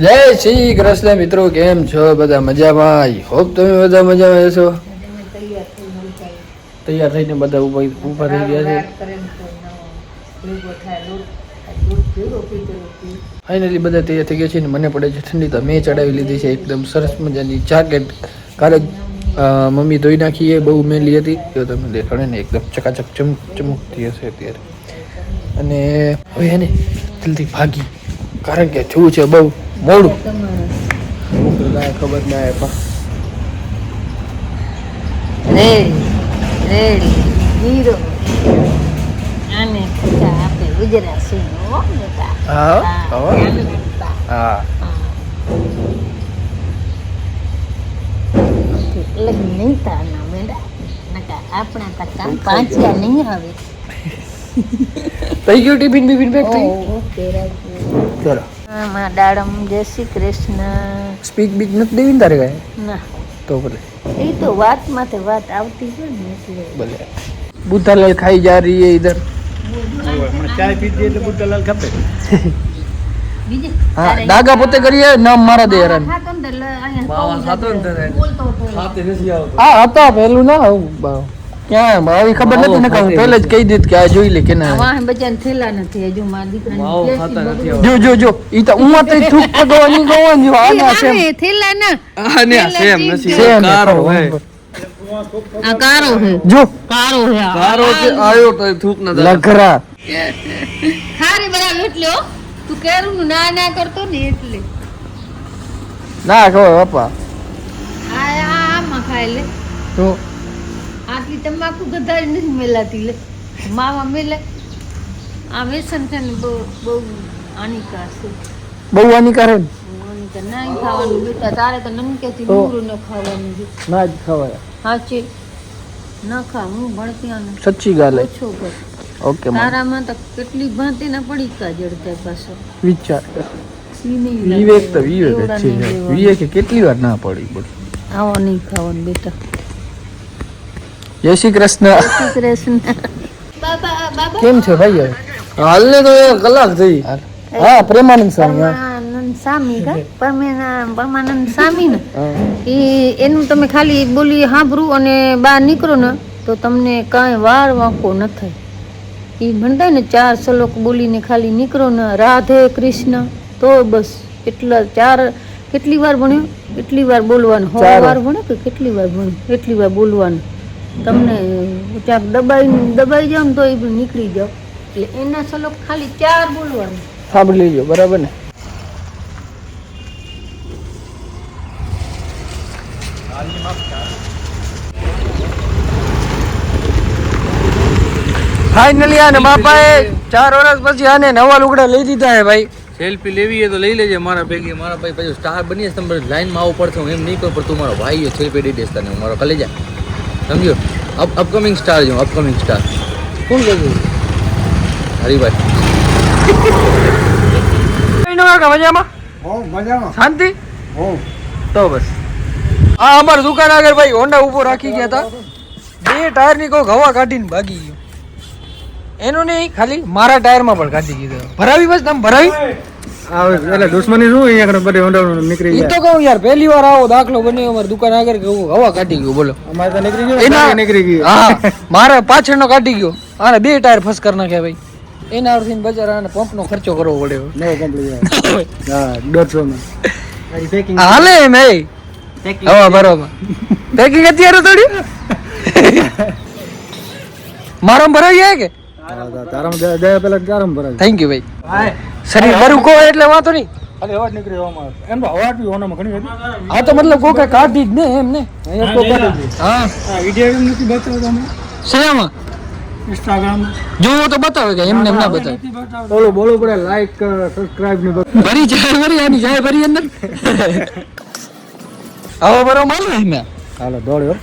જય શ્રી કૃષ્ણ મિત્રો, કેમ છો? બધા મજામાં? આઈ હોપ તમે બધા મજામાં છો તૈયાર થઈને બધા ઊભા ઊભા થઈ ગયા છે. ફાઇનલી બધા તૈયાર થઈ ગયા છે ને મને પડે છે ઠંડી, તો મેં ચડાવી લીધી છે. એકદમ સરસ મજાની જાકેટ કાલે મમ્મી ધોઈ નાખી એ બહુ મેલી હતી. તો તમે દેખાડે ને, એકદમ ચકાચક ચમક ચમકતી હશે અત્યારે. અને હવે એને જલ્દી ભાગી. કારણ કે થયું છે બહુ મોડું. ખબર ના આવે રેડી રેડી હીરો આને કથા આપે ગુજરાતી હા હા, હા. આને બેટા. હા. હા. લગ્ન નહીં થવાના નકા આપણા તકા પાંચિયા નહીં આવે થઈ ગયું ટિફિન બિફિન પેક થઈ? ઓકે ચલો. સ્પીક બીક નથી દેવી તારે કાંઈ? ના. તો ભલે. એ તો વાત માથે વાત આવતી હોય ને એટલે. ભલે. બુદ્ધાલાલ ખાઈ જા રહી હે ઇધર ચાય પીધી એટલે બુદ્ધાલાલ ખપે. હા દાગા પોતે કરીએ નામ મારા દે હેરાન. હા હતા. પેલું ના આવું ક્યાં? આવી ખબર નથી ને કહું પહેલે જ કહી દીધું કે આ જોઈ લે કે ના. વાહ થેલા નથી હજુ મારા દીકરાની. જો જો જો ઈ તો ઉમર તો થૂક પગવાની ગવાની જો આના સેમ. થેલા ના. આ ને સેમ નથી કારો હે આ કારો હે જો. કારો હે કારો કે આયો તો થૂક ના. લઘરા. ખારી બરા એટલે તું કેરું ના ના કરતો ને એટલે. ના કહો બાપા. આ આ આમાં ખાય લે. તો આટલી તમાકુ ગધારી નથી મેલાતી લે. માવા મેલે. આ વ્યસન છે ને બહુ બહુ હાનિકાર છે. બહુ ને? હાનિકાર ખાવાનું બેટા તારે તો નમકેથી ડુંગળું ન ખાવાનું છે. ના જ ખવાય. સાચી ન ખા હું ભણતી સચ્ચી ગાલે. ઓછો કર. ઓકે તારામાં તો કેટલી ભાંતી ના પડી કા જડતા પાછો. વિચાર વિવેક તો વિવેક છે. વિવેકે કેટલી વાર ના પડી બોલ. આવો નહીં ખાવાનું બેટા. જય શ્રી કૃષ્ણ. કૃષ્ણ. બાબા બાબા. કેમ છે ભાઈ હાલ ને તો કલાક થઈ. હા પ્રેમાનંદ સ્વામી હા. પરમાનંદ સ્વામી કા? પરમાનંદ પરમાનંદ સ્વામી ને? એ એનું તમે ખાલી બોલી સાંભળું અને બહાર નીકળો ને તો તમને કાંઈ વાર વાંકો ન થાય. એ ભણતા ને ચાર શ્લોક બોલીને ખાલી નીકળો ને રાધે કૃષ્ણ તો બસ. એટલા ચાર કેટલી વાર ભણ્યો? એટલી વાર બોલવાનું. હો વાર ભણ્યો કે કેટલી વાર ભણ્યો? એટલી વાર બોલવાનું. તમને ક્યાંક દબાઈ દબાઈ જાવ ને તો એ નીકળી જાવ. એટલે એના સલોક ખાલી ચાર બોલવાનું. સાંભળી લેજો બરાબર ને? ફાઇનલી આને બાપાએ ચાર વર્ષ પછી આને નવા લુગડા લઈ દીધા હે ભાઈ. સેલ્ફી લેવી તો લઈ લેજે મારા ભેગી. મારા ભાઈ પછી સ્ટાર બની જશે તમારે લાઈનમાં આવવું પડશે હું એમ નહીં કહું પણ તું મારો ભાઈ છે સેલ્ફી દઈ દઈશ તને હું મારો કલેજા સમજ્યો અપ અપકમિંગ સ્ટાર જો અપકમિંગ સ્ટાર કોણ કહે હરીભાઈ. મજામાં? શાંતિ? તો બસ. આ અમારી દુકાન આગળ ભાઈ હોન્ડા ઊભો રાખી ગયા હતા. બે ટાયરની હવા કાઢીને ભાગી ગયો. એનું નહીં ખાલી મારા ટાયરમાં પણ કાઢી દીધો. ભરાવી બસ તમે ભરાવી? એટલે દુશ્મની શું અહીંયા આગળ બધે હોન્ડા નીકળી ઈ તો કહું યાર પહેલી વાર આવો દાખલો બન્યો અમાર દુકાન આગળ કે હું હવા કાઢી ગયો બોલો. અમારે તો નીકળી એના નીકળી ગયો હા મારે પાછળનો કાઢી ગયો. આને બે ટાયર ફસ કર નાખ્યા ભાઈ. એના અર્થીને બજાર આને પંપનો ખર્ચો કરવો પડ્યો. નો કમ્પ્લીટ હા દોઢસો માં હાલે એમ એ હવા બરોબર પેકિંગ અત્યારે થોડી? મારો ભરાઈ જાય કે? તારામ દયા પેલા તારામ ભરાય. થેન્ક યુ ભાઈ. શરીર બરું કહો એટલે વાંધો નહીં. ખાલી અવાજ નીકળી જવામાં એમ તો હવા બી હોનામાં ઘણી હતી. હા તો મતલબ કોઈ કાઢી જ ને એમ ને. અહીંયા તો કાઢી હા. વીડિયો નથી બતાવતો અમે. શેમાં ઇન્સ્ટાગ્રામ જોવો તો બતાવે કે એમને એમ ના બતાવે. બોલો બોલો પડે લાઈક સબસ્ક્રાઇબ ને ભરી જાય ભરી આની જાય ભરી અંદર. હવે બરો માલ ને હાલો દોડ્યો.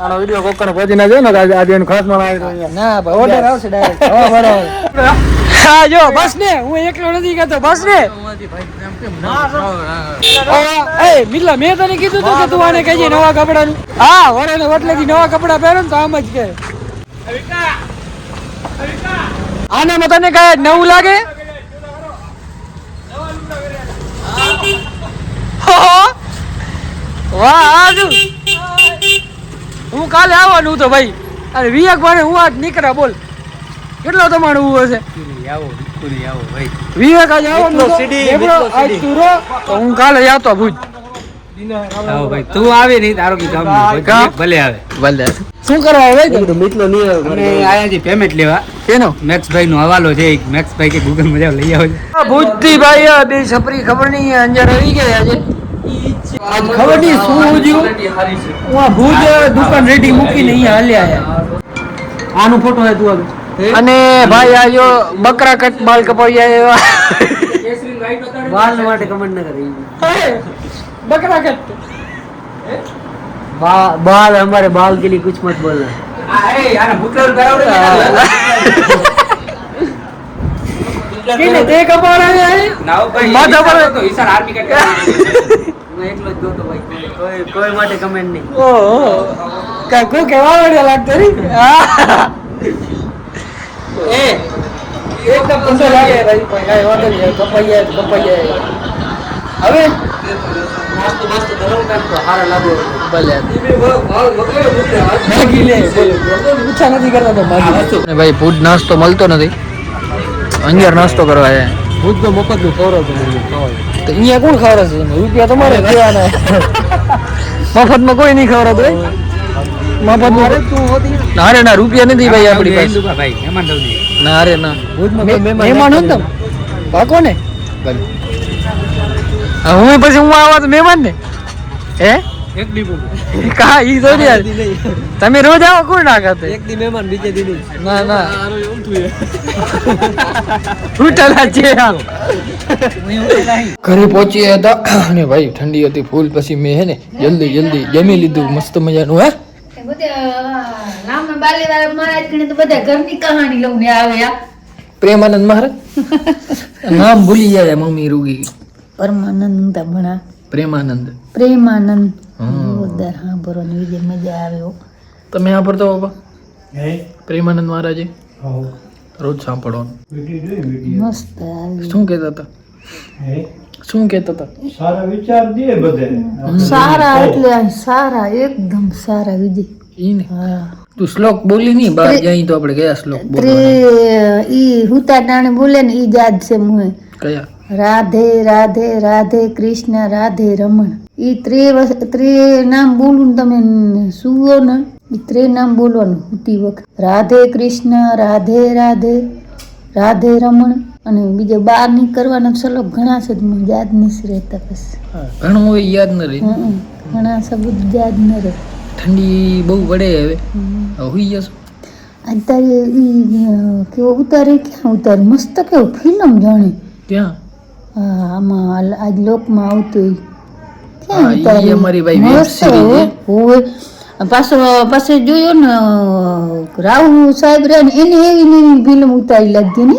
આનો વીડિયો કોકર પહોંચી ના જાય ને આજે આજે એનું ખાસમાં આવી રહ્યો ના ભાઈ ઓર્ડર આવશે ડાયરેક્ટ હા બરાબર હા જો બસ ને હું એકલો નથી કહેતો બસ ને. એ મિલા મેં તને કીધું તું કે તું આને કહેજે નવા કપડાનું. હા વરાને વટલેથી નવા કપડા પહેરો ને તો આમ જ કહે આનામાં તને કાંઈ નવું લાગે આજુ હું કાલે આવવાનું તો ભાઈ. અરે વિયક ભાઈ હું આજ નીકળ્યા બોલ. કેટલો તમારું હું છે વિવેક આજે આવવાનું. આજ તું રો, તો હું કાલે આવતો ભુજ. તું આવે નહીં તારો નહીં. ભલે આવે. ભલે. શું કરવા આવે અમે આયાથી પેમેન્ટ લેવા. કેનો મેક્સભાઈ નો હવાલો છે મેક્સભાઈ કે ગૂગલ મજા લઈ આવે. ભુજથી ભાઈ આ બે છપરી ખબર નહીં અંજાર આવી ગયા આજે ખબર નહીં શું થયું હું ભુજ દુકાન રેડી મૂકીને અહીંયા હાલ્યા આયા આનો ફોટો હે તું અને ભાઈ આ જો બકરા કટ બાલ કપાઈ એવા. બાલ માટે કમેન્ટ ન કરી. બકરા કટ. બાલ હમારે બાલ કે લીએ કુછ મત બોલના. અરે યાર મુતલ કરાવડે કેને તે કપાડા છે માથા પર કોઈ કોઈ માટે કમેન્ટ નહીં. ઓહો. કાકો કેવા વડે લાગતો રે એ એકદમ પંદર લાગે ભાઈ પણ કાંઈ વાંધો નહીં કપાઈ તો કપાઈ હવે? લે પૂછા નથી કરતા તો માગી ભાઈ ફૂડ નાસ્તો મળતો નથી. અંજાર નાસ્તો કરવા છે. હું તો મફતનું ખવડાવ તો તો અહીંયા કોણ ખવડાવ છે? રૂપિયા તમારે દેવાના મફતમાં કોઈ નહીં ખવડાવ હોય મફતમાં ના રે ના રૂપિયા નથી ભાઈ આપણી પાસે. ના રે ના. મે- મહેમાન નથી. હતો પાકો ને? હા, હું પછી હું આવા તો મહેમાન ને? હે? એક દી બોલું. કા ઈ તો યાર તમે રોજ આવો કોણ ના ખાતે? એક દી મહેમાન બીજે દી નહીં. ના ના. છે ઘરે પહોંચ્યા હતા અને ભાઈ ઠંડી હતી ફૂલ પછી મેં હે ને જલ્દી જલ્દી જમી લીધું મસ્ત મજાનું હે? રામા બાલે વાળા મહારાજ કણે તો બધા ઘરની કહાની લઈને આવે આ પ્રેમાનંદ મહારાજ? નામ ભૂલી જાય મમ્મી રૂગી. પરમાનંદ ભણા પ્રેમાનંદ. પ્રેમાનંદ. હા બરો વિજય મજા આવે હો. તમે સાંભળતો બાપા? પ્રેમાનંદ મહારાજે? રોજ સાંભળવાનું મસ્ત શું કહેતા હતા? શું કહેતા હતા? સારા વિચાર દે બધે. સારા એટલે સારા એકદમ સારા વિજય. ઈને? હા. તું શ્લોક બોલી નહીં બહાર જઈ તો આપણે ગયા શ્લોક બોલવા ઈ હુતા ટાણે બોલે ને ઈ જાદ છે મુએ કયા? રાધે રાધે રાધે કૃષ્ણ રાધે રમણ. એ ત્રે ત્રે નામ બોલું ને તમે સુવો ને. એ ત્રે નામ બોલવાનું હુતી વખત. રાધે કૃષ્ણ રાધે રાધે રાધે રમણ. અને બીજે બારની કરવાના શ્લોક ઘણા છે મને યાદ નથી રહેતા બસ. ઘણું હોય યાદ ન રહે. ઘણા શબ્દ યાદ ન રહે. ઠંડી બહુ પડે હવે. હોઈ જશો અત્યારે એ કેવો ઉતારે ક્યાં ઉતારે? મસ્ત કેવો ફિલ્મ જાણે. ત્યાં આમાં આજ લોકમાં આવતું? અમારી ભાઈ. હોય. પાછો પાસે જોયો ને રાહુ સાહેબ રે એને એવી ને ફિલ્મ ઉતારી લાગી ને.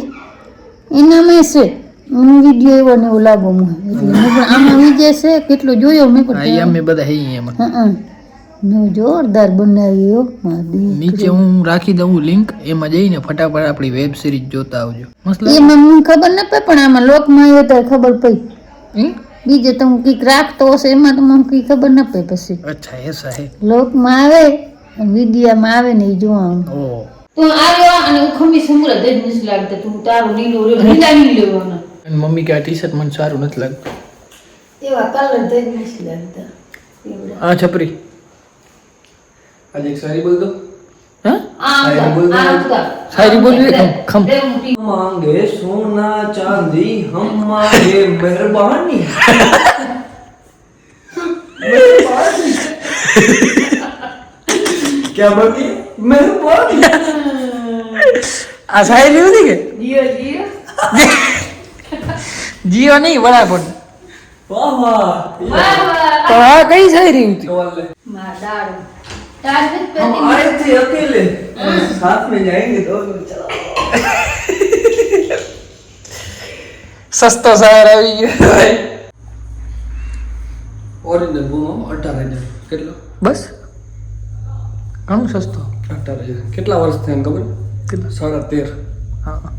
એનામાં છે એનો વીડિયો એવો ને એવો લાગો મને એટલે આમાં વિજય છે કેટલો જોયો? મેં પણ અમે બધા હઈ એમાં. હં, મેં જોરદાર બનાવ્યો. નીચે હું રાખી દઉં લિંક એમાં જઈને ફટાફટ આપણી વેબ સિરીઝ જોતા આવજો. મસ્ત એમાં મને ખબર ન પડે પણ આમાં લોકમાં આવ્યો તો ખબર પડી? બીજે તો હું કંઈક રાખતો હશે એમાં તો મને કંઈ ખબર ન પડે પછી. અચ્છા એસા હે લોકમાં આવે વિડિયામાં આવે ને એ જોવાનું ઓ. તું આવ્યો અને હું ખમી સમુરા જ નથી લાગતા. તું તારું લીલો લીલા નહીં લેવાના. અને મમ્મી કે આ ટી શર્ટ મને સારું નથી લાગતું. એવા કલર જ નથી લાગતા. આ છપરી. આજે એક સારી બોલ દો હા આ આવતા, આ આવતા. શાયરી બોલવી ખમ ખમ લે હું ટી- मांगे सोना चांदी हमारे मेहरबानी क्या बोलती मेहरबानी આ શાયરી નથી કે જીઓ જીઓ જીઓ નહીં વડાપણ वाह वाह વાહ વાહ તો આ કઈ શાયરી હતી માર દાડો તાર જ हम પહેલી आए थे अकेले साथ में जाएंगे दोनों चलो સસ્તો શાયર આવી ગયો ઓરિજિનલ બૂમ અઢાર હજાર કેટલો બસ ઘણું સસ્તો અઢાર હજાર કેટલા વર્ષ થયા ખબર કેટલા સાડા તેર હા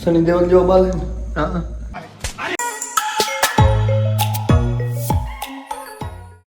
સની દેવલ જેવો બાલ છે ને? હા